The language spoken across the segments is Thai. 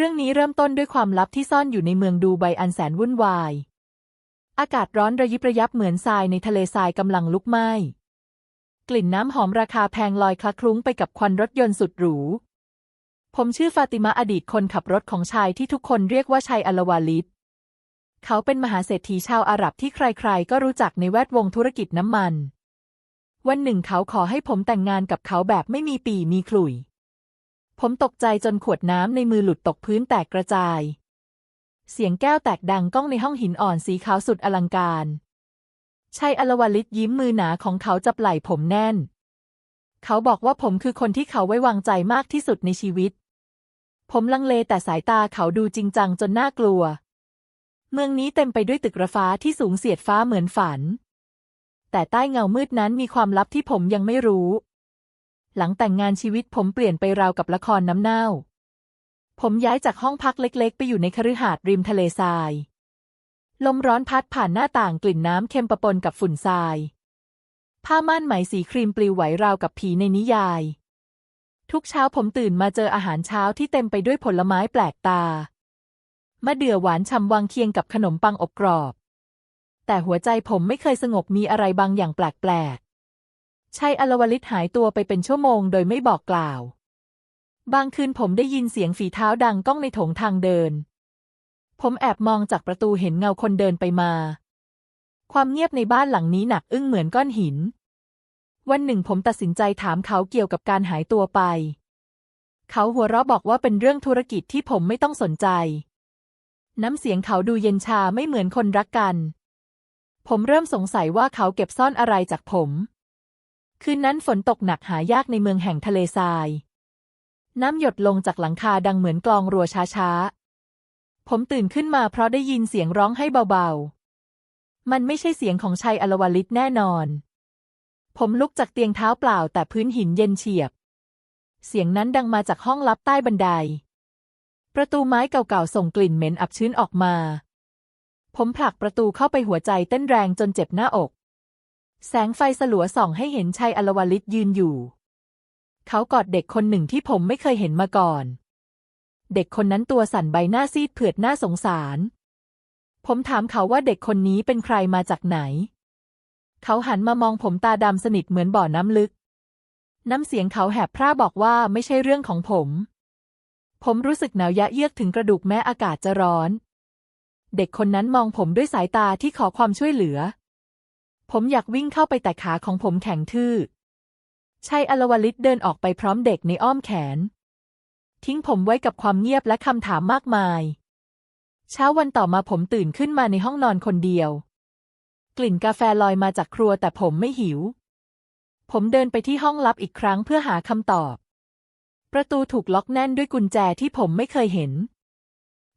เรื่องนี้เริ่มต้นด้วยความลับที่ซ่อนอยู่ในเมืองดูไบอันแสนวุ่นวาย อากาศร้อนระยิบระยับเหมือนทรายในทะเลทรายกำลังลุกไหม้ กลิ่นน้ำหอมราคาแพงลอยคละคลุ้งไปกับควันรถยนต์สุดหรู ผมชื่อฟาติมาอดีตคนขับรถของชายที่ทุกคนเรียกว่าชายอัลวาลิดเขาเป็นมหาเศรษฐีชาวอาหรับที่ใครๆ ก็รู้จักในแวดวงธุรกิจน้ำมัน วันหนึ่งเขาขอให้ผมแต่งงานกับเขาแบบไม่มีปีมีขลุ่ย ผมตกใจจนขวดน้ำในมือหลุดตกพื้นแตกกระจาย เสียงแก้วแตกดังก้องในห้องหินอ่อนสีขาวสุดอลังการชายอลวลิตยิ้มมือหนาของเขาจับไหล่ผมแน่น เขาบอกว่าผมคือคนที่เขาไว้วางใจมากที่สุดในชีวิต ผมลังเลแต่สายตาเขาดูจริงจังจนน่ากลัว เมืองนี้เต็มไปด้วยตึกระฟ้าที่สูงเสียดฟ้าเหมือนฝัน แต่ใต้เงามืดนั้นมีความลับที่ผมยังไม่รู้ หลังแต่งงานชีวิตผมเปลี่ยนไปราวกับละครน้ำเน่า ผมย้ายจากห้องพักเล็กๆ ไปอยู่ในคฤหาสน์ริมทะเลทราย ลมร้อนพัดผ่านหน้าต่างกลิ่นน้ำเค็มปะปนกับฝุ่นทราย ผ้าม่านไหมสีครีมปลิวไหวราวกับผีในนิยาย ทุกเช้าผมตื่นมาเจออาหารเช้าที่เต็มไปด้วยผลไม้แปลกตามะเดื่อหวานฉ่ำวางเคียงกับขนมปังอบกรอบ แต่หัวใจผมไม่เคยสงบมีอะไรบางอย่างแปลกๆ ชัยอลวลิตหายตัวไปเป็นชั่วโมงโดยไม่บอกกล่าว บางคืนผมได้ยินเสียงฝีเท้าดังก้องในโถงทางเดิน ผมแอบมองจากประตูเห็นเงาคนเดินไปมา ความเงียบในบ้านหลังนี้หนักอึ้งเหมือนก้อนหิน วันหนึ่งผมตัดสินใจถามเขาเกี่ยวกับการหายตัวไป เขาหัวเราะบอกว่าเป็นเรื่องธุรกิจที่ผมไม่ต้องสนใจ น้ำเสียงเขาดูเย็นชาไม่เหมือนคนรักกัน ผมเริ่มสงสัยว่าเขาเก็บซ่อนอะไรจากผม คืนนั้นฝนตกหนักหายากในเมืองแห่งทะเลทราย น้ำหยดลงจากหลังคาดังเหมือนกลองรัวช้าๆ ผมตื่นขึ้นมาเพราะได้ยินเสียงร้องให้เบาๆ มันไม่ใช่เสียงของชัยอลวลิตแน่นอน ผมลุกจากเตียงเท้าเปล่าแต่พื้นหินเย็นเฉียบ เสียงนั้นดังมาจากห้องลับใต้บันได ประตูไม้เก่าๆส่งกลิ่นเหม็นอับชื้นออกมา ผมผลักประตูเข้าไปหัวใจเต้นแรงจนเจ็บหน้าอก แสงไฟสลัวส่องให้เห็นชัยอลวลิตยืนอยู่ เขากอดเด็กคนหนึ่งที่ผมไม่เคยเห็นมาก่อน เด็กคนนั้นตัวสั่นใบหน้าซีดเผือดหน้าสงสาร ผมถามเขาว่าเด็กคนนี้เป็นใครมาจากไหน เขาหันมามองผมตาดำสนิทเหมือนบ่อน้ำลึก น้ำเสียงเขาแหบพร่าบอกว่าไม่ใช่เรื่องของผม ผมรู้สึกหนาวยะเยือกถึงกระดูกแม้อากาศจะร้อน เด็กคนนั้นมองผมด้วยสายตาที่ขอความช่วยเหลือ ผมอยากวิ่งเข้าไปแต่ขาของผมแข็งทื่อชัยอลวลิตเดินออกไปพร้อมเด็กในอ้อมแขน ทิ้งผมไว้กับความเงียบและคำถามมากมาย เช้าวันต่อมาผมตื่นขึ้นมาในห้องนอนคนเดียว กลิ่นกาแฟลอยมาจากครัวแต่ผมไม่หิว ผมเดินไปที่ห้องลับอีกครั้งเพื่อหาคำตอบ ประตูถูกล็อกแน่นด้วยกุญแจที่ผมไม่เคยเห็น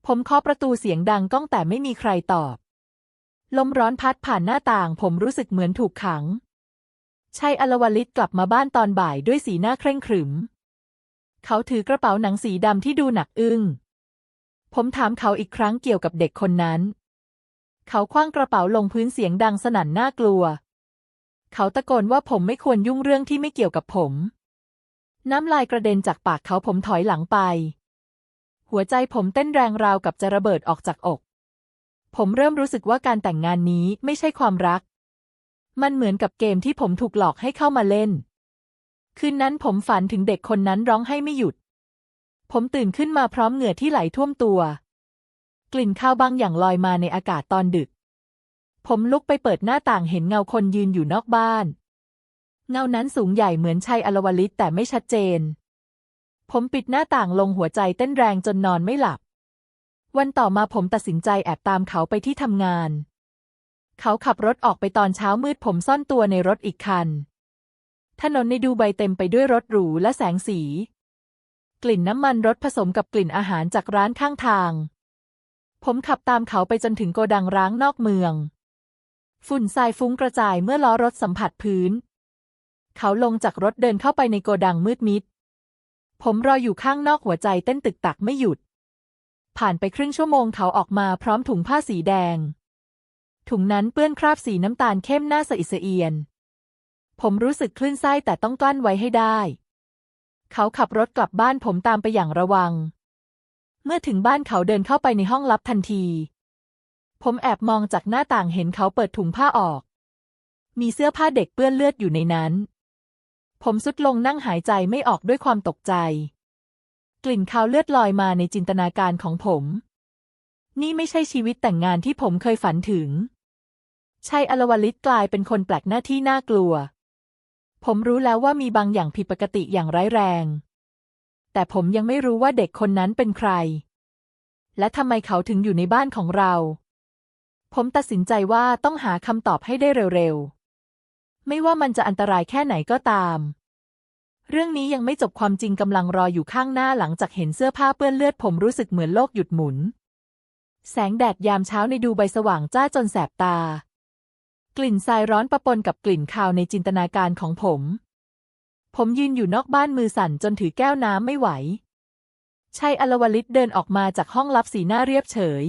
ผมเคาะประตูเสียงดังก้องแต่ไม่มีใครตอบ ลมร้อนพัดผ่านหน้าต่างผมรู้สึกเหมือนถูกขังชัยอลวลิตกลับมาบ้านตอนบ่ายด้วยสีหน้าเคร่งขรึม เขาถือกระเป๋าหนังสีดำที่ดูหนักอึ้ง ผมถามเขาอีกครั้งเกี่ยวกับเด็กคนนั้น เขาคว้างกระเป๋าลงพื้นเสียงดังสนั่นน่ากลัว เขาตะโกนว่าผมไม่ควรยุ่งเรื่องที่ไม่เกี่ยวกับผม น้ำลายกระเด็นจากปากเขาผมถอยหลังไป หัวใจผมเต้นแรงราวกับจะระเบิดออกจากอก ผมเริ่มรู้สึกว่าการแต่งงานนี้ไม่ใช่ความรัก มันเหมือนกับเกมที่ผมถูกหลอกให้เข้ามาเล่น คืนนั้นผมฝันถึงเด็กคนนั้นร้องให้ไม่หยุด ผมตื่นขึ้นมาพร้อมเหงื่อที่ไหลท่วมตัว กลิ่นข้าวบางอย่างลอยมาในอากาศตอนดึก ผมลุกไปเปิดหน้าต่างเห็นเงาคนยืนอยู่นอกบ้าน เงานั้นสูงใหญ่เหมือนชัยอลวลิตแต่ไม่ชัดเจน ผมปิดหน้าต่างลงหัวใจเต้นแรงจนนอนไม่หลับ วันต่อมาผมตัดสินใจแอบตามเขาไปที่ทำงาน เขาขับรถออกไปตอนเช้ามืดผมซ่อนตัวในรถอีกคัน ถนนในดูไบเต็มไปด้วยรถหรูและแสงสี กลิ่นน้ำมันรถผสมกับกลิ่นอาหารจากร้านข้างทาง ผมขับตามเขาไปจนถึงโกดังร้างนอกเมือง ฝุ่นทรายฟุ้งกระจายเมื่อล้อรถสัมผัสพื้น เขาลงจากรถเดินเข้าไปในโกดังมืดมิด ผมรออยู่ข้างนอกหัวใจเต้นตึกตักไม่หยุด ผ่านไปครึ่งชั่วโมงเขาออกมาพร้อมถุงผ้าสีแดง ถุงนั้นเปื้อนคราบสีน้ำตาลเข้มหน้าสะอิดสะเอียน ผมรู้สึกคลื่นไส้แต่ต้องกลั้นไว้ให้ได้ เขาขับรถกลับบ้านผมตามไปอย่างระวัง เมื่อถึงบ้านเขาเดินเข้าไปในห้องลับทันที ผมแอบมองจากหน้าต่างเห็นเขาเปิดถุงผ้าออก มีเสื้อผ้าเด็กเปื้อนเลือดอยู่ในนั้น ผมสุดลงนั่งหายใจไม่ออกด้วยความตกใจ กลิ่นคาวเลือดลอยมาในจินตนาการของผม นี่ไม่ใช่ชีวิตแต่งงานที่ผมเคยฝันถึงชัยอลวลิตกลายเป็นคนแปลกหน้าที่น่ากลัว ผมรู้แล้วว่ามีบางอย่างผิดปกติอย่างร้ายแรง แต่ผมยังไม่รู้ว่าเด็กคนนั้นเป็นใคร และทำไมเขาถึงอยู่ในบ้านของเรา ผมตัดสินใจว่าต้องหาคำตอบให้ได้เร็วๆ ไม่ว่ามันจะอันตรายแค่ไหนก็ตาม เรื่องนี้ยังไม่จบความจริงกำลังรออยู่ข้างหน้าหลังจากเห็นเสื้อผ้าเปื้อนเลือดผมรู้สึกเหมือนโลกหยุดหมุน แสงแดดยามเช้าในดูใบสว่างจ้าจนแสบตา กลิ่นทรายร้อนปะปนกับกลิ่นคาวในจินตนาการของผม ผมยืนอยู่นอกบ้านมือสั่นจนถือแก้วน้ำไม่ไหวชัยอลวลิตเดินออกมาจากห้องลับสีหน้าเรียบเฉย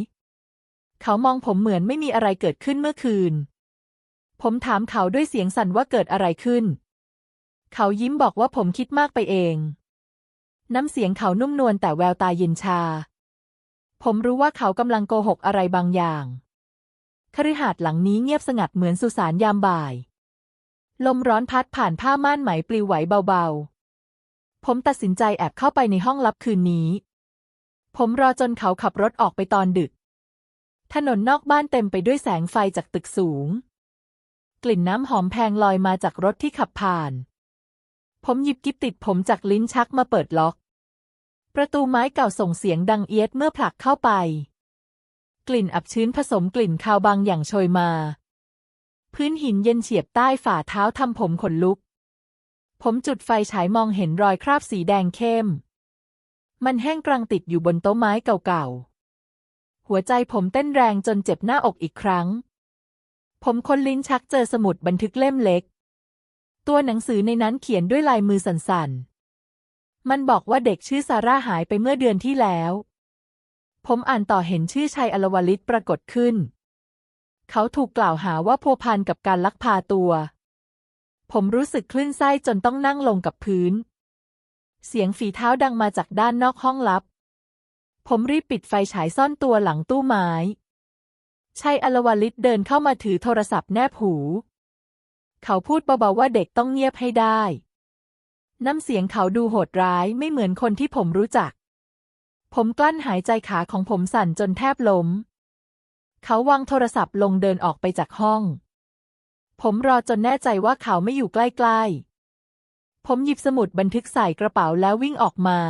เขามองผมเหมือนไม่มีอะไรเกิดขึ้นเมื่อคืน ผมถามเขาด้วยเสียงสั่นว่าเกิดอะไรขึ้น เขายิ้มบอกว่าผมคิดมากไปเอง น้ำเสียงเขานุ่มนวลแต่แววตาเย็นชา ผมรู้ว่าเขากำลังโกหกอะไรบางอย่างคฤหาสน์หลังนี้เงียบสงัดเหมือนสุสานยามบ่าย ลมร้อนพัดผ่านผ้าม่านไหมปลิวไหวเบาๆ ผมตัดสินใจแอบเข้าไปในห้องลับคืนนี้ ผมรอจนเขาขับรถออกไปตอนดึก ถนนนอกบ้านเต็มไปด้วยแสงไฟจากตึกสูง กลิ่นน้ำหอมแพงลอยมาจากรถที่ขับผ่าน ผมหยิบกิ๊บติดผมจากลิ้นชักมาเปิดล็อก ประตูไม้เก่าส่งเสียงดังเอียดเมื่อผลักเข้าไป กลิ่นอับชื้นผสมกลิ่นคาวบางอย่างโชยมา พื้นหินเย็นเฉียบใต้ฝ่าเท้าทำผมขนลุก ผมจุดไฟฉายมองเห็นรอยคราบสีแดงเข้ม มันแห้งกรังติดอยู่บนโต๊ะไม้เก่าๆ หัวใจผมเต้นแรงจนเจ็บหน้าอกอีกครั้ง ผมค้นลิ้นชักเจอสมุดบันทึกเล่มเล็ก ตัวหนังสือในนั้นเขียนด้วยลายมือสั่นๆ มันบอกว่าเด็กชื่อซาร่าหายไปเมื่อเดือนที่แล้ว ผมอ่านต่อเห็นชื่อชัยอลวลิตปรากฏขึ้น เขาถูกกล่าวหาว่าพัวพันกับการลักพาตัว ผมรู้สึกคลื่นไส้จนต้องนั่งลงกับพื้น เสียงฝีเท้าดังมาจากด้านนอกห้องลับ ผมรีบปิดไฟฉายซ่อนตัวหลังตู้ไม้ชัยอลวลิตเดินเข้ามาถือโทรศัพท์แนบหู เขาพูดเบาๆว่าเด็กต้องเงียบให้ได้ น้ำเสียงเขาดูโหดร้ายไม่เหมือนคนที่ผมรู้จัก ผมกลั้นหายใจขาของผมสั่นจนแทบล้ม เขาวางโทรศัพท์ลงเดินออกไปจากห้อง ผมรอจนแน่ใจว่าเขาไม่อยู่ใกล้ๆ ผมหยิบสมุดบันทึกใส่กระเป๋าแล้ววิ่งออกมา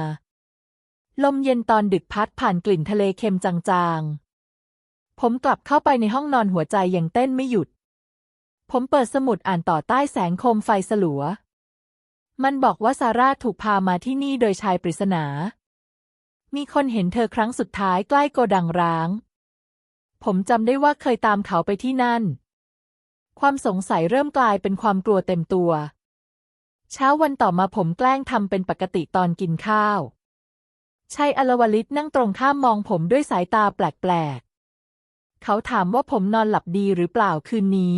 ลมเย็นตอนดึกพัดผ่านกลิ่นทะเลเค็มจางๆ ผมกลับเข้าไปในห้องนอนหัวใจยังเต้นไม่หยุด ผมเปิดสมุดอ่านต่อใต้แสงโคมไฟสลัว มันบอกว่าซาร่าถูกพามาที่นี่โดยชายปริศนา มีคนเห็นเธอครั้งสุดท้ายใกล้โกดังร้าง ผมจำได้ว่าเคยตามเขาไปที่นั่น ความสงสัยเริ่มกลายเป็นความกลัวเต็มตัว เช้าวันต่อมาผมแกล้งทำเป็นปกติตอนกินข้าวชัยอลวลิตนั่งตรงข้ามมองผมด้วยสายตาแปลกๆ เขาถามว่าผมนอนหลับดีหรือเปล่าคืนนี้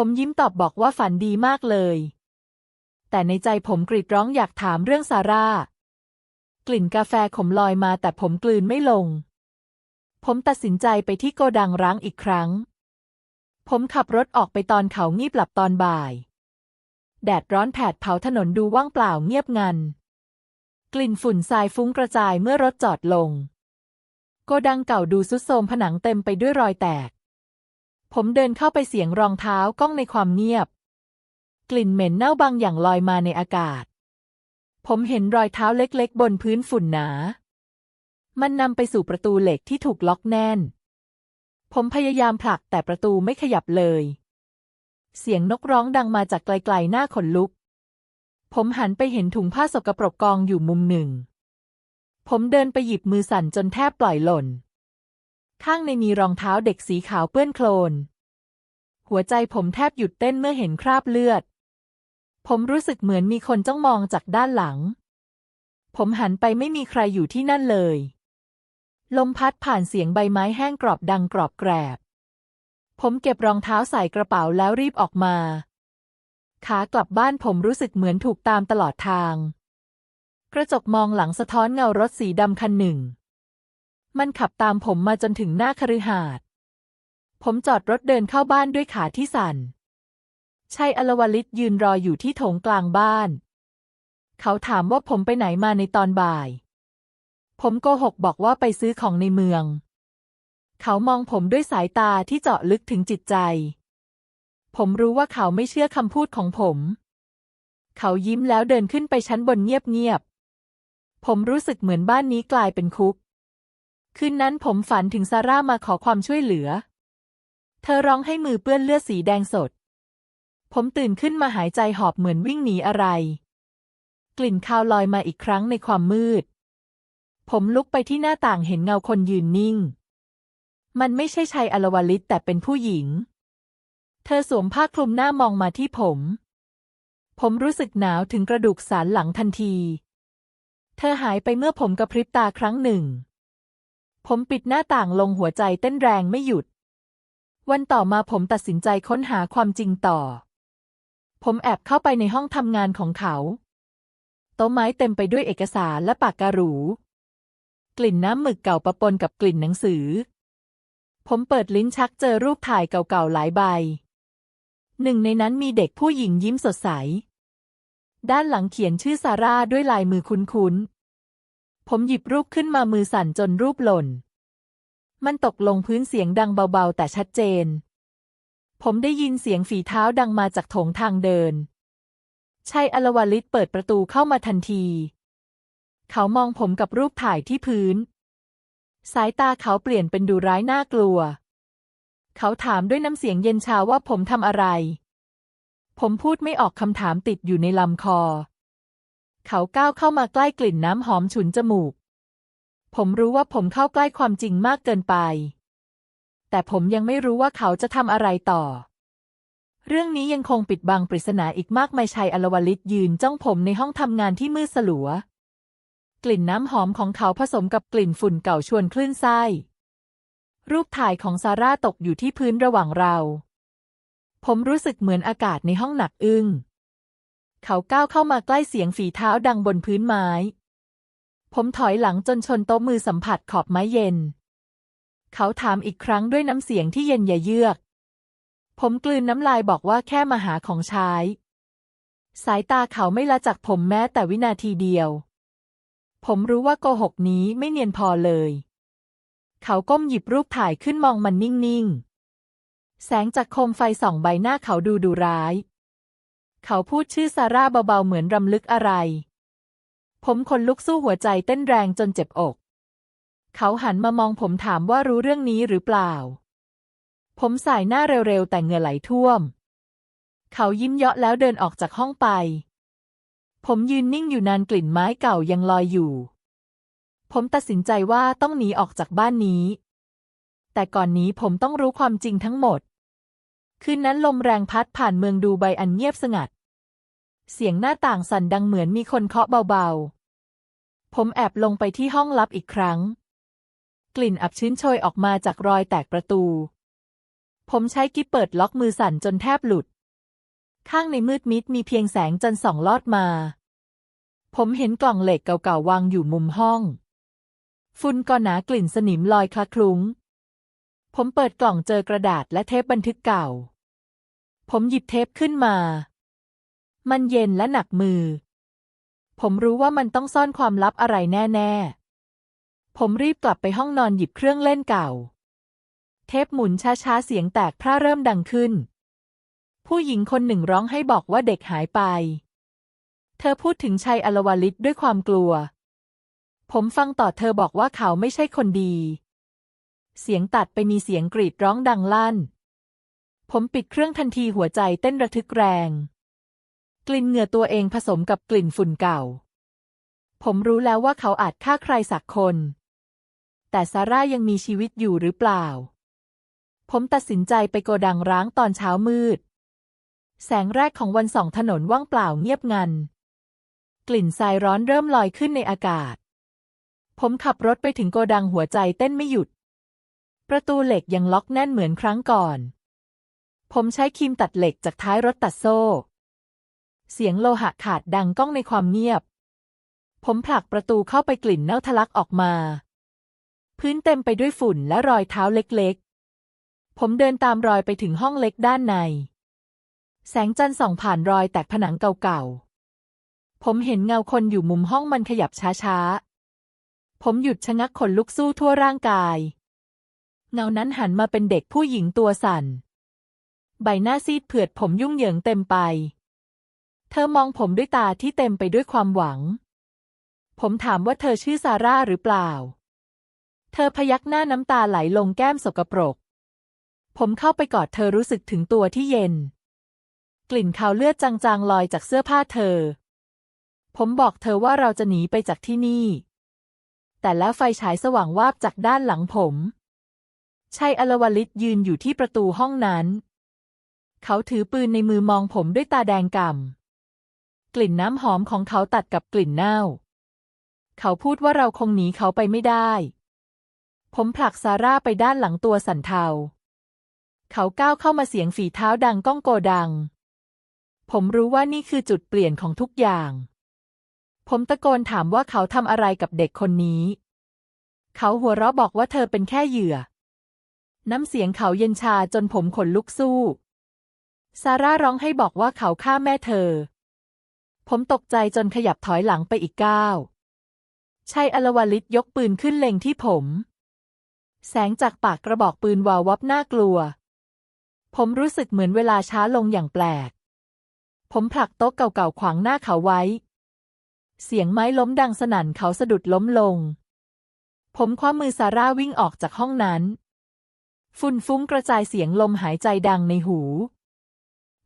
ผมยิ้มตอบบอกว่าฝันดีมากเลย แต่ในใจผมกรีดร้องอยากถามเรื่องซาร่า กลิ่นกาแฟขมลอยมาแต่ผมกลืนไม่ลง ผมตัดสินใจไปที่โกดังร้างอีกครั้ง ผมขับรถออกไปตอนเขางีบหลับตอนบ่าย แดดร้อนแผดเผาถนนดูว่างเปล่าเงียบงัน กลิ่นฝุ่นทรายฟุ้งกระจายเมื่อรถจอดลง โกดังเก่าดูซุดโทรมผนังเต็มไปด้วยรอยแตก ผมเดินเข้าไปเสียงรองเท้าก้องในความเงียบ กลิ่นเหม็นเน่าบางอย่างลอยมาในอากาศ ผมเห็นรอยเท้าเล็กๆ บนพื้นฝุ่นหนา มันนำไปสู่ประตูเหล็กที่ถูกล็อกแน่น ผมพยายามผลักแต่ประตูไม่ขยับเลย เสียงนกร้องดังมาจากไกลๆหน้าขนลุก ผมหันไปเห็นถุงผ้าสกปรกกองอยู่มุมหนึ่ง ผมเดินไปหยิบมือสั่นจนแทบปล่อยหล่น ข้างในมีรองเท้าเด็กสีขาวเปื้อนโคลน หัวใจผมแทบหยุดเต้นเมื่อเห็นคราบเลือด ผมรู้สึกเหมือนมีคนจ้องมองจากด้านหลัง ผมหันไปไม่มีใครอยู่ที่นั่นเลย ลมพัดผ่านเสียงใบไม้แห้งกรอบดังกรอบแกรบ ผมเก็บรองเท้าใส่กระเป๋าแล้วรีบออกมา ขากลับบ้านผมรู้สึกเหมือนถูกตามตลอดทาง กระจกมองหลังสะท้อนเงารถสีดำคันหนึ่ง มันขับตามผมมาจนถึงหน้าคฤหาสน์ผมจอดรถเดินเข้าบ้านด้วยขาที่สั่นชัยอลวลิตยืนรออยู่ที่โถงกลางบ้าน เขาถามว่าผมไปไหนมาในตอนบ่าย ผมโกหกบอกว่าไปซื้อของในเมือง เขามองผมด้วยสายตาที่เจาะลึกถึงจิตใจ ผมรู้ว่าเขาไม่เชื่อคำพูดของผม เขายิ้มแล้วเดินขึ้นไปชั้นบนเงียบๆผมรู้สึกเหมือนบ้านนี้กลายเป็นคุก คืนนั้นผมฝันถึงซาร่ามาขอความช่วยเหลือ เธอร้องให้มือเปื้อนเลือดสีแดงสด ผมตื่นขึ้นมาหายใจหอบเหมือนวิ่งหนีอะไร กลิ่นคาวลอยมาอีกครั้งในความมืด ผมลุกไปที่หน้าต่างเห็นเงาคนยืนนิ่ง มันไม่ใช่ชัยอลวลิตแต่เป็นผู้หญิง เธอสวมผ้าคลุมหน้ามองมาที่ผม ผมรู้สึกหนาวถึงกระดูกสันหลังทันที เธอหายไปเมื่อผมกระพริบตาครั้งหนึ่ง ผมปิดหน้าต่างลงหัวใจเต้นแรงไม่หยุด วันต่อมาผมตัดสินใจค้นหาความจริงต่อ ผมแอบเข้าไปในห้องทำงานของเขา โต๊ะไม้เต็มไปด้วยเอกสารและปากกาหรู กลิ่นน้ำหมึกเก่าปะปนกับกลิ่นหนังสือ ผมเปิดลิ้นชักเจอรูปถ่ายเก่าๆหลายใบ หนึ่งในนั้นมีเด็กผู้หญิงยิ้มสดใส ด้านหลังเขียนชื่อซาร่าด้วยลายมือคุ้นๆ ผมหยิบรูปขึ้นมามือสั่นจนรูปหล่น มันตกลงพื้นเสียงดังเบาๆ แต่ชัดเจน ผมได้ยินเสียงฝีเท้าดังมาจากโถงทางเดินชัยอลวลิตเปิดประตูเข้ามาทันที เขามองผมกับรูปถ่ายที่พื้น สายตาเขาเปลี่ยนเป็นดูร้ายน่ากลัว เขาถามด้วยน้ำเสียงเย็นชาว่าผมทำอะไร ผมพูดไม่ออกคำถามติดอยู่ในลำคอ เขาก้าวเข้ามาใกล้กลิ่นน้ำหอมฉุนจมูก ผมรู้ว่าผมเข้าใกล้ความจริงมากเกินไป แต่ผมยังไม่รู้ว่าเขาจะทำอะไรต่อ เรื่องนี้ยังคงปิดบังปริศนาอีกมากมายชัยอลวลิตยืนจ้องผมในห้องทำงานที่มืดสลัว กลิ่นน้ำหอมของเขาผสมกับกลิ่นฝุ่นเก่าชวนคลื่นไส้รูปถ่ายของซาร่าตกอยู่ที่พื้นระหว่างเรา ผมรู้สึกเหมือนอากาศในห้องหนักอึ้ง เขาก้าวเข้ามาใกล้เสียงฝีเท้าดังบนพื้นไม้ ผมถอยหลังจนชนโต๊ะมือสัมผัสขอบไม้เย็น เขาถามอีกครั้งด้วยน้ำเสียงที่เย็นอย่าเยือก ผมกลืนน้ำลายบอกว่าแค่มาหาของใช้ สายตาเขาไม่ละจากผมแม้แต่วินาทีเดียว ผมรู้ว่าโกหกนี้ไม่เนียนพอเลย เขาก้มหยิบรูปถ่ายขึ้นมองมันนิ่งๆ แสงจากโคมไฟส่องใบหน้าเขาดูดุร้าย เขาพูดชื่อซาร่าเบาๆเหมือนรำลึกอะไร ผมขนลุกสู้หัวใจเต้นแรงจนเจ็บอก เขาหันมามองผมถามว่ารู้เรื่องนี้หรือเปล่า ผมสายหน้าเร็วๆ แต่เหงื่อไหลท่วม เขายิ้มเยาะแล้วเดินออกจากห้องไป ผมยืนนิ่งอยู่นานกลิ่นไม้เก่ายังลอยอยู่ ผมตัดสินใจว่าต้องหนีออกจากบ้านนี้ แต่ก่อนนี้ผมต้องรู้ความจริงทั้งหมดคืนนั้นลมแรงพัดผ่านเมืองดูไบอันเงียบสงัด เสียงหน้าต่างสั่นดังเหมือนมีคนเคาะเบาๆ ผมแอบลงไปที่ห้องลับอีกครั้ง กลิ่นอับชื้นโชยออกมาจากรอยแตกประตู ผมใช้กิ๊บเปิดล็อกมือสั่นจนแทบหลุด ข้างในมืดมิดมีเพียงแสงจันทร์ส่องลอดมา ผมเห็นกล่องเหล็กเก่าๆวางอยู่มุมห้อง ฝุ่นก็หนากลิ่นสนิมลอยคละคลุ้ง ผมเปิดกล่องเจอกระดาษและเทปบันทึกเก่า ผมหยิบเทปขึ้นมา มันเย็นและหนักมือ ผมรู้ว่ามันต้องซ่อนความลับอะไรแน่ๆ ผมรีบกลับไปห้องนอนหยิบเครื่องเล่นเก่า เทปหมุนช้าๆ เสียงแตกพร่าเริ่มดังขึ้น ผู้หญิงคนหนึ่งร้องให้บอกว่าเด็กหายไป เธอพูดถึงชัยอลวลิตด้วยความกลัว ผมฟังต่อเธอบอกว่าเขาไม่ใช่คนดี เสียงตัดไปมีเสียงกรีดร้องดังลั่น ผมปิดเครื่องทันทีหัวใจเต้นระทึกแรง กลิ่นเหงื่อตัวเองผสมกับกลิ่นฝุ่นเก่า ผมรู้แล้วว่าเขาอาจฆ่าใครสักคน แต่ซาร่ายังมีชีวิตอยู่หรือเปล่า ผมตัดสินใจไปโกดังร้างตอนเช้ามืด แสงแรกของวันสองถนนว่างเปล่าเงียบงัน กลิ่นทรายร้อนเริ่มลอยขึ้นในอากาศ ผมขับรถไปถึงโกดังหัวใจเต้นไม่หยุด ประตูเหล็กยังล็อกแน่นเหมือนครั้งก่อน ผมใช้ครีมตัดเหล็กจากท้ายรถตัดโซ่ เสียงโลหะขาดดังก้องในความเงียบ ผมผลักประตูเข้าไปกลิ่นเน่าทะลักออกมาพื้พื้นเต็มไปด้วยฝุ่นและรอยเท้าเล็กๆ ผมเดินตามรอยไปถึงห้องเล็กด้านใน แสงจันทร์ส่องผ่านรอยแตกผนังเก่าๆ ผมเห็นเงาคนอยู่มุมห้องมันขยับช้าๆ ผมหยุดชะงักขนลุกสู้ทั่วร่างกาย เงานั้นหันมาเป็นเด็กผู้หญิงตัวสั่น ใบหน้าซีดเผือดผมยุ่งเหยิงเต็มไป เธอมองผมด้วยตาที่เต็มไปด้วยความหวัง ผมถามว่าเธอชื่อซาร่าหรือเปล่า เธอพยักหน้าน้ำตาไหลลงแก้มสกปรก ผมเข้าไปกอดเธอรู้สึกถึงตัวที่เย็น กลิ่นคาวเลือดจางๆลอยจากเสื้อผ้าเธอ ผมบอกเธอว่าเราจะหนีไปจากที่นี่ แต่แล้วไฟฉายสว่างวาบจากด้านหลังผมชัยอลวลิตยืนอยู่ที่ประตูห้องนั้น เขาถือปืนในมือมองผมด้วยตาแดงก่ำ กลิ่นน้ำหอมของเขาตัดกับกลิ่นเน่า เขาพูดว่าเราคงหนีเขาไปไม่ได้ ผมผลักซาร่าไปด้านหลังตัวสันเทา เขาก้าวเข้ามาเสียงฝีเท้าดังก้องโกดัง ผมรู้ว่านี่คือจุดเปลี่ยนของทุกอย่าง ผมตะโกนถามว่าเขาทำอะไรกับเด็กคนนี้ เขาหัวเราะบอกว่าเธอเป็นแค่เหยื่อ น้ำเสียงเขาเย็นชาจนผมขนลุกสู้ซาร่าร้องให้บอกว่าเขาฆ่าแม่เธอ ผมตกใจจนขยับถอยหลังไปอีกก้าวชัยอลวลิตยกปืนขึ้นเล็งที่ผม แสงจากปากกระบอกปืนวาววับน่ากลัว ผมรู้สึกเหมือนเวลาช้าลงอย่างแปลก ผมผลักโต๊ะเก่าๆขวางหน้าเขาไว้ เสียงไม้ล้มดังสนั่นเขาสะดุดล้มลง ผมคว้ามือซาร่าวิ่งออกจากห้องนั้น ฝุ่นฟุ้งกระจายเสียงลมหายใจดังในหู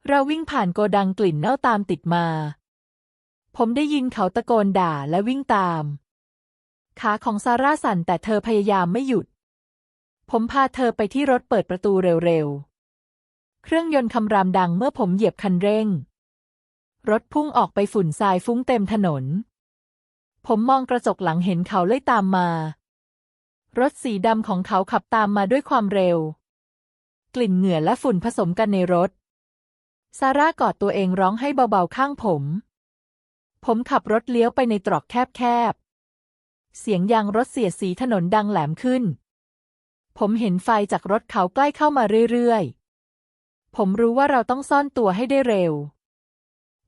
เราวิ่งผ่านโกดังกลิ่นเน่าตามติดมา ผมได้ยินเขาตะโกนด่าและวิ่งตาม ขาของซาร่าสั่นแต่เธอพยายามไม่หยุด ผมพาเธอไปที่รถเปิดประตูเร็วๆ เครื่องยนต์คำรามดังเมื่อผมเหยียบคันเร่ง รถพุ่งออกไปฝุ่นทรายฟุ้งเต็มถนน ผมมองกระจกหลังเห็นเขาไล่ตามมา รถสีดำของเขาขับตามมาด้วยความเร็ว กลิ่นเหงื่อและฝุ่นผสมกันในรถ ซาร่ากอดตัวเองร้องให้เบาๆข้างผม ผมขับรถเลี้ยวไปในตรอกแคบๆ เสียงยางรถเสียดสีถนนดังแหลมขึ้น ผมเห็นไฟจากรถเขาใกล้เข้ามาเรื่อยๆ ผมรู้ว่าเราต้องซ่อนตัวให้ได้เร็ว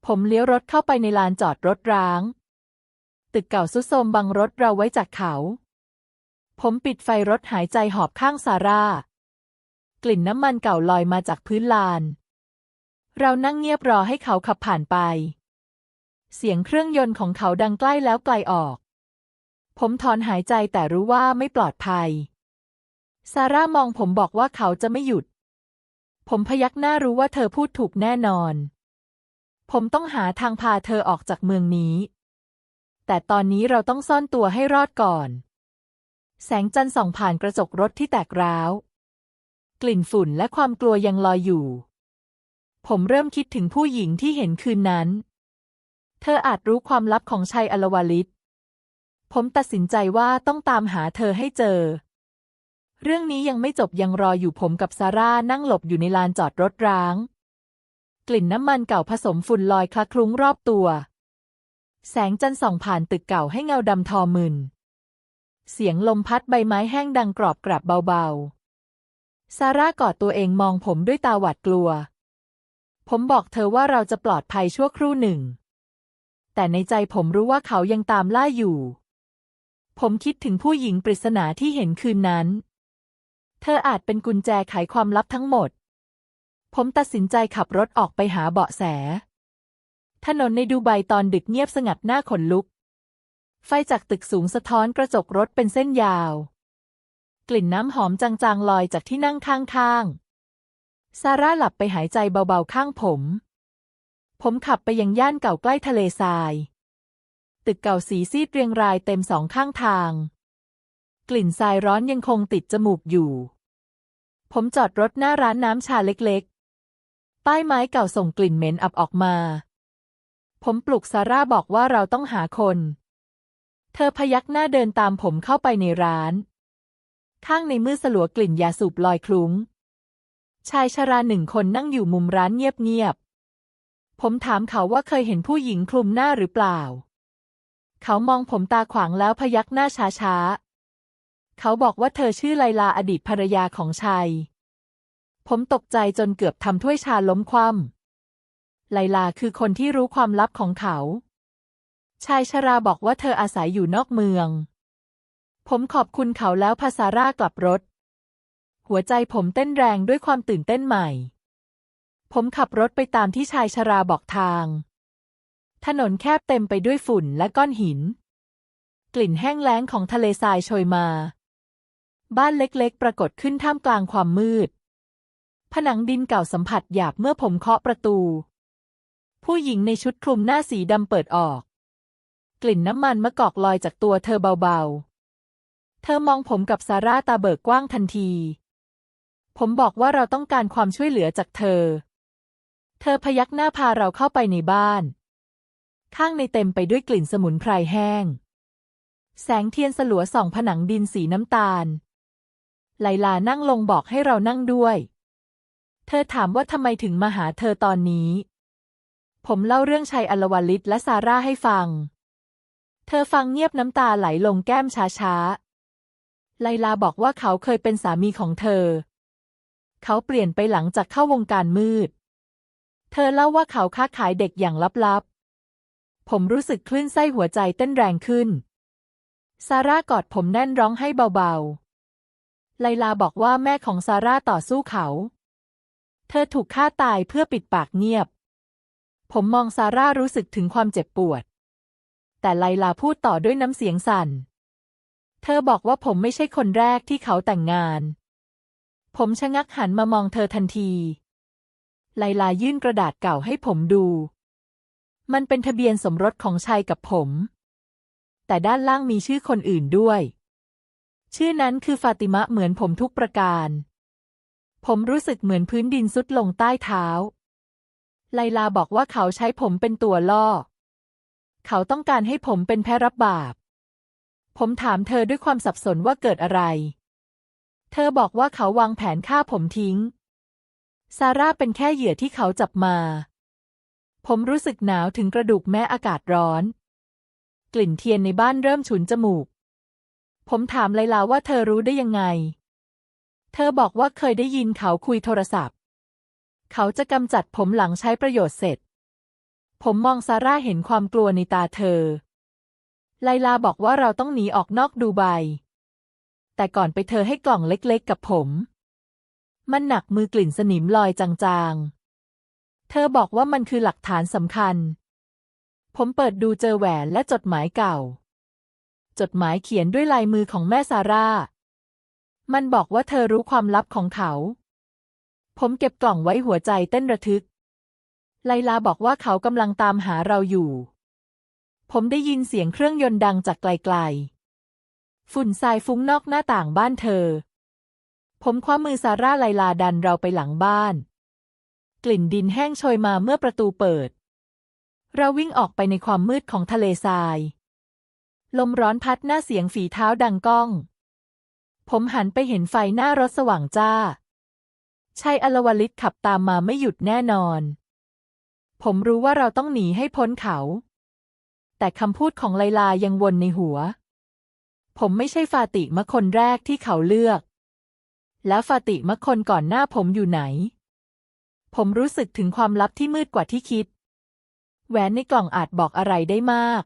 ผมเลี้ยวรถเข้าไปในลานจอดรถร้าง ตึกเก่าซุดโทมบังรถเราไว้จากเขา ผมปิดไฟรถหายใจหอบข้างซาร่า กลิ่นน้ำมันเก่าลอยมาจากพื้นลาน เรานั่งเงียบรอให้เขาขับผ่านไป เสียงเครื่องยนต์ของเขาดังใกล้แล้วไกลออก ผมถอนหายใจแต่รู้ว่าไม่ปลอดภัย ซาร่ามองผมบอกว่าเขาจะไม่หยุด ผมพยักหน้ารู้ว่าเธอพูดถูกแน่นอน ผมต้องหาทางพาเธอออกจากเมืองนี้ แต่ตอนนี้เราต้องซ่อนตัวให้รอดก่อน แสงจันทร์ส่องผ่านกระจกรถที่แตกร้าว กลิ่นฝุ่นและความกลัวยังลอยอยู่ ผมเริ่มคิดถึงผู้หญิงที่เห็นคืนนั้น เธออาจรู้ความลับของชัยอลวาลิต ผมตัดสินใจว่าต้องตามหาเธอให้เจอ เรื่องนี้ยังไม่จบยังรออยู่ผมกับซาร่านั่งหลบอยู่ในลานจอดรถร้าง กลิ่นน้ำมันเก่าผสมฝุ่นลอยคละคลุ้งรอบตัว แสงจันทร์ส่องผ่านตึกเก่าให้เงาดำทอมึน เสียงลมพัดใบไม้แห้งดังกรอบกรับเบาๆ ซาร่ากอดตัวเองมองผมด้วยตาหวาดกลัว ผมบอกเธอว่าเราจะปลอดภัยชั่วครู่หนึ่ง แต่ในใจผมรู้ว่าเขายังตามล่าอยู่ ผมคิดถึงผู้หญิงปริศนาที่เห็นคืนนั้น เธออาจเป็นกุญแจไขความลับทั้งหมด ผมตัดสินใจขับรถออกไปหาเบาะแส ถนนในดูไบตอนดึกเงียบสงัดหน้าขนลุก ไฟจากตึกสูงสะท้อนกระจกรถเป็นเส้นยาว กลิ่นน้ำหอมจางๆลอยจากที่นั่งข้างๆซาร่าหลับไปหายใจเบาๆข้างผม ผมขับไปยังย่านเก่าใกล้ทะเลทราย ตึกเก่าสีซีดเรียงรายเต็มสองข้างทาง กลิ่นทรายร้อนยังคงติดจมูกอยู่ ผมจอดรถหน้าร้านน้ำชาเล็กๆ ป้ายไม้เก่าส่งกลิ่นเหม็นอับออกมา ผมปลุกซาร่าบอกว่าเราต้องหาคน เธอพยักหน้าเดินตามผมเข้าไปในร้าน ข้างในมือสลัวกลิ่นยาสูบลอยคลุ้ง ชายชราหนึ่งคนนั่งอยู่มุมร้านเงียบๆ ผมถามเขาว่าเคยเห็นผู้หญิงคลุมหน้าหรือเปล่า เขามองผมตาขวางแล้วพยักหน้าช้าๆ เขาบอกว่าเธอชื่อไลลาอดีตภรรยาของชัย ผมตกใจจนเกือบทำถ้วยชาล้มคว่ำไลลาคือคนที่รู้ความลับของเขา ชายชราบอกว่าเธออาศัยอยู่นอกเมือง ผมขอบคุณเขาแล้วพาซาร่ากลับรถ หัวใจผมเต้นแรงด้วยความตื่นเต้นใหม่ ผมขับรถไปตามที่ชายชราบอกทาง ถนนแคบเต็มไปด้วยฝุ่นและก้อนหิน กลิ่นแห้งแล้งของทะเลทรายโชยมา บ้านเล็กๆ ปรากฏขึ้นท่ามกลางความมืด ผนังดินเก่าสัมผัสหยาบเมื่อผมเคาะประตู ผู้หญิงในชุดคลุมหน้าสีดำเปิดออก กลิ่นน้ำมันมะกอกลอยจากตัวเธอเบาๆ เธอมองผมกับซาร่าตาเบิกกว้างทันที ผมบอกว่าเราต้องการความช่วยเหลือจากเธอ เธอพยักหน้าพาเราเข้าไปในบ้าน ข้างในเต็มไปด้วยกลิ่นสมุนไพรแห้ง แสงเทียนสลัวส่องผนังดินสีน้ำตาล ไลลานั่งลงบอกให้เรานั่งด้วย เธอถามว่าทำไมถึงมาหาเธอตอนนี้ ผมเล่าเรื่องชัยอลวลิตและซาร่าให้ฟัง เธอฟังเงียบน้ำตาไหลลงแก้มช้าๆ ไลลาบอกว่าเขาเคยเป็นสามีของเธอ เขาเปลี่ยนไปหลังจากเข้าวงการมืด เธอเล่าว่าเขาค้าขายเด็กอย่างลับๆ ผมรู้สึกคลื่นไส้หัวใจเต้นแรงขึ้น ซาร่ากอดผมแน่นร้องให้เบาๆ ไลลาบอกว่าแม่ของซาร่าต่อสู้เขา เธอถูกฆ่าตายเพื่อปิดปากเงียบ ผมมองซาร่ารู้สึกถึงความเจ็บปวด แต่ไลลาพูดต่อด้วยน้ำเสียงสั่น เธอบอกว่าผมไม่ใช่คนแรกที่เขาแต่งงาน ผมชะงักหันมามองเธอทันที ไลลายื่นกระดาษเก่าให้ผมดู มันเป็นทะเบียนสมรสของชัยกับผม แต่ด้านล่างมีชื่อคนอื่นด้วย ชื่อนั้นคือฟาติมะเหมือนผมทุกประการ ผมรู้สึกเหมือนพื้นดินซุดลงใต้เท้า ไลลาบอกว่าเขาใช้ผมเป็นตัวล่อ เขาต้องการให้ผมเป็นแพรับบาป ผมถามเธอด้วยความสับสนว่าเกิดอะไร เธอบอกว่าเขาวางแผนฆ่าผมทิ้ง ซาร่าเป็นแค่เหยื่อที่เขาจับมา ผมรู้สึกหนาวถึงกระดูกแม้อากาศร้อน กลิ่นเทียนในบ้านเริ่มฉุนจมูก ผมถามไลลาว่าเธอรู้ได้ยังไง เธอบอกว่าเคยได้ยินเขาคุยโทรศัพท์ เขาจะกำจัดผมหลังใช้ประโยชน์เสร็จ ผมมองซาร่าเห็นความกลัวในตาเธอ ไลลาบอกว่าเราต้องหนีออกนอกดูไบแต่ก่อนไปเธอให้กล่องเล็กๆ กับผม มันหนักมือกลิ่นสนิมลอยจางๆ เธอบอกว่ามันคือหลักฐานสำคัญ ผมเปิดดูเจอแหวนและจดหมายเก่า จดหมายเขียนด้วยลายมือของแม่ซาร่า มันบอกว่าเธอรู้ความลับของเขา ผมเก็บกล่องไว้หัวใจเต้นระทึก ไลลาบอกว่าเขากำลังตามหาเราอยู่ ผมได้ยินเสียงเครื่องยนต์ดังจากไกลๆ ฝุ่นทรายฟุ้งนอกหน้าต่างบ้านเธอ ผมคว้ามือซาร่าไลลาดันเราไปหลังบ้าน กลิ่นดินแห้งโชยมาเมื่อประตูเปิด เราวิ่งออกไปในความมืดของทะเลทราย ลมร้อนพัดหน้าเสียงฝีเท้าดังก้อง ผมหันไปเห็นไฟหน้ารถสว่างจ้าชายอลวลิตขับตามมาไม่หยุดแน่นอน ผมรู้ว่าเราต้องหนีให้พ้นเขา แต่คำพูดของไลลายังวนในหัว ผมไม่ใช่ฟาติมะคนแรกที่เขาเลือก แล้วฟาติมะคนก่อนหน้าผมอยู่ไหน ผมรู้สึกถึงความลับที่มืดกว่าที่คิด แหวนในกล่องอาจบอกอะไรได้มาก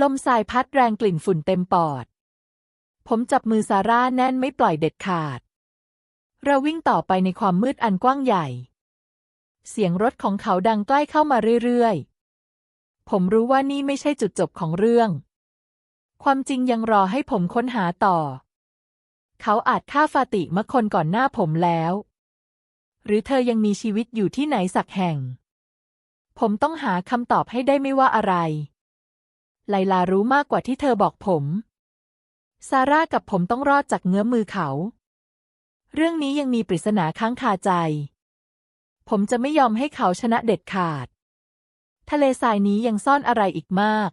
ลมทรายพัดแรงกลิ่นฝุ่นเต็มปอด ผมจับมือซาร่าแน่นไม่ปล่อยเด็ดขาด เราวิ่งต่อไปในความมืดอันกว้างใหญ่ เสียงรถของเขาดังใกล้เข้ามาเรื่อยๆ ผมรู้ว่านี่ไม่ใช่จุดจบของเรื่อง ความจริงยังรอให้ผมค้นหาต่อ เขาอาจฆ่าฟาติมะคนก่อนหน้าผมแล้ว หรือเธอยังมีชีวิตอยู่ที่ไหนสักแห่ง ผมต้องหาคำตอบให้ได้ไม่ว่าอะไร ไลลารู้มากกว่าที่เธอบอกผม ซาร่ากับผมต้องรอดจากเงื้อมมือเขา เรื่องนี้ยังมีปริศนาค้างคาใจ ผมจะไม่ยอมให้เขาชนะเด็ดขาด ทะเลทรายนี้ยังซ่อนอะไรอีกมาก